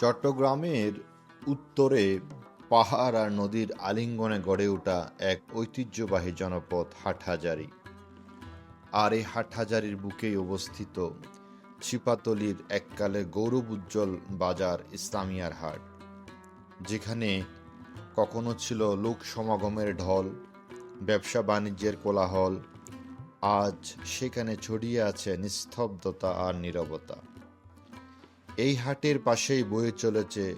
চট্টগ্রামের উত্তরে পাহাড় আর নদীর আলিঙ্গনে গড়ে ওঠা এক ঐতিহ্যবাহী জনপদ হাটহাজারি। আর এই হাটহাজারির বুকেই অবস্থিত ছিপাতলির এককালে গৌরব উজ্জ্বল বাজার ইসলামিয়ার হাট, যেখানে কখনো ছিল লোক সমাগমের ঢল, ব্যবসা বাণিজ্যের কোলাহল, আজ সেখানে ছড়িয়ে আছে নিস্তব্ধতা আর নীরবতা। এই হাটের পাশেই বয়ে চলেছে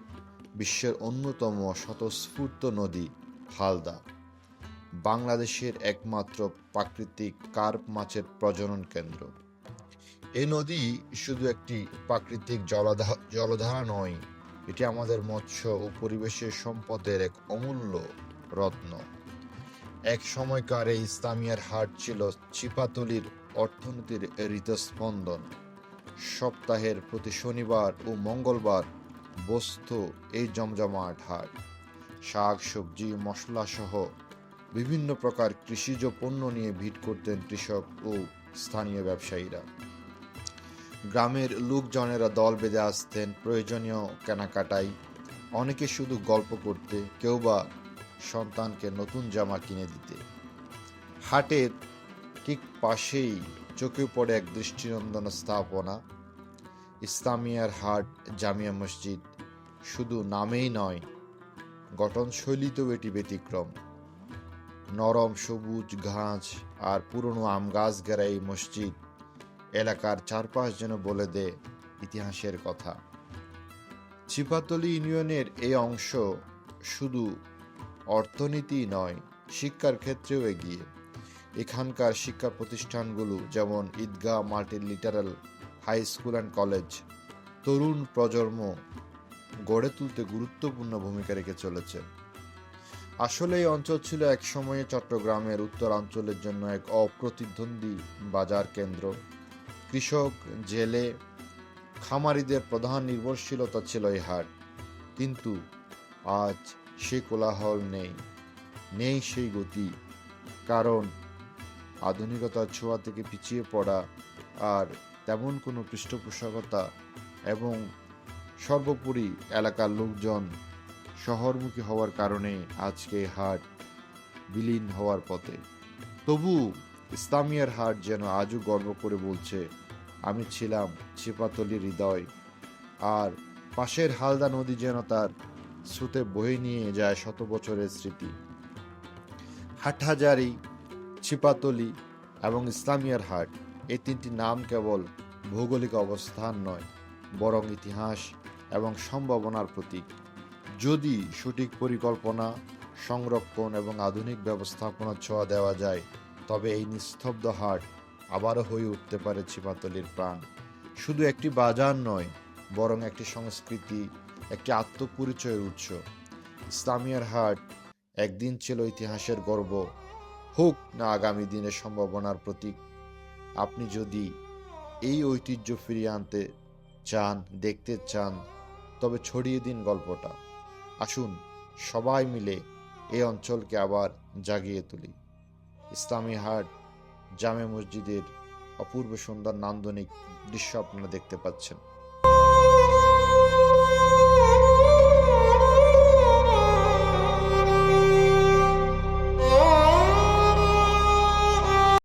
বিশ্বের অন্যতম স্বতঃস্ফূর্ত নদী হালদা বাংলাদেশের একমাত্র প্রাকৃতিক কার্প মাছের প্রজনন কেন্দ্র। এই নদী শুধু একটি প্রাকৃতিক জলধা- জলধারা নয়, এটি আমাদের মৎস্য ও পরিবেশের সম্পদের এক অমূল্য রত্ন। এক সময়কার এই ইসলামিয়ার হাট ছিল চিপাতলির অর্থনীতির হৃদস্পন্দন। সপ্তাহের প্রতি শনিবার ও মঙ্গলবার বসত এই জমজমাট হাট শাক, সবজি মশলা সহ বিভিন্ন প্রকার কৃষিজ পণ্য নিয়ে ভিড় করতেন কৃষক ও স্থানীয় ব্যবসায়ীরা। গ্রামের লোকজনেরা দল বেঁধে আসতেন, প্রয়োজনীয় কেনাকাটায়। অনেকে শুধু গল্প করতে, কেউ বা সন্তানকে নতুন জামা কিনে দিতে। হাটের ঠিক পাশেই চোখে পড়ে এক দৃষ্টিনন্দন স্থাপনা। ইসলামিয়ার হাট, জামিয়া মসজিদ শুধু নামেই নয়, গঠনশৈলীতেও এটি ব্যতিক্রম। নরম সবুজ ঘাস আর পুরনো আম গাছ ঘেরা এই মসজিদ এলাকার চারপাশ যেন বলে দেয় ইতিহাসের কথা। ছিপাতলি ইউনিয়নের এই অংশ শুধু অর্থনীতি নয়, শিক্ষার ক্ষেত্রেও এগিয়ে। এখানকার শিক্ষা প্রতিষ্ঠানগুলো যেমন Eidgah multilateral high school and college, তরুণ প্রজন্ম গড়ে তুলতে গুরুত্বপূর্ণ ভূমিকা রেখে চলেছে। আসলে এই অঞ্চল ছিল এক সময়ে চট্টগ্রামের উত্তরাঞ্চলের জন্য এক অপ্রতিদ্বন্দ্বী বাজার কেন্দ্র। কৃষক, জেলে, খামারিদের প্রধান নির্ভরশীলতা ছিল এই হাট। কিন্তু আজ সে কোলাহল নেই নেই সেই গতি। কারণ আধুনিকতার ছোঁয়া থেকে পিছিয়ে পড়া আর তেমন কোনো পৃষ্ঠপোষকতা এবং সর্বোপরি এলাকার লোকজন শহরমুখী হওয়ার কারণে আজকে হাট বিলীন হওয়ার পথে। তবু ইসলামিয়ার হাট যেন আজও গর্ব করে বলছে, আমি ছিলাম ছিপাতলির হৃদয়, আর পাশের হালদা নদী যেন তার স্রোতে বয়ে নিয়ে যায় শত বছরের স্মৃতি। হাটহাজারি ছিপাতলি এবং ইসলামিয়ার হাট এই তিনটি নাম কেবল ভৌগোলিক অবস্থান নয়, বরং ইতিহাস এবং সম্ভাবনার প্রতীক। যদি সঠিক পরিকল্পনা, সংরক্ষণ এবং আধুনিক ব্যবস্থাপনা ছোঁয়া দেওয়া যায়, তবে এই নিস্তব্ধ হাট আবারও হয়ে উঠতে পারে ছিপাতলির প্রাণ। শুধু একটি বাজার নয়, বরং একটি সংস্কৃতি, একটি আত্মপরিচয়ের উৎস। ইসলামিয়ার হাট একদিন ছিল ইতিহাসের গর্ব হোক না আগামী দিনের সম্ভাবনার প্রতীক, আপনি যদি এই ঐতিহ্য ফিরিয়ে আনতে চান, দেখতে চান, তবে ছড়িয়ে দিন গল্পটা। আসুন, সবাই মিলে এই অঞ্চলকে আবার জাগিয়ে তুলি। ইসলামী হাট, জামে মসজিদের অপূর্ব সুন্দর নান্দনিক দৃশ্য আপনারা দেখতে পাচ্ছেন।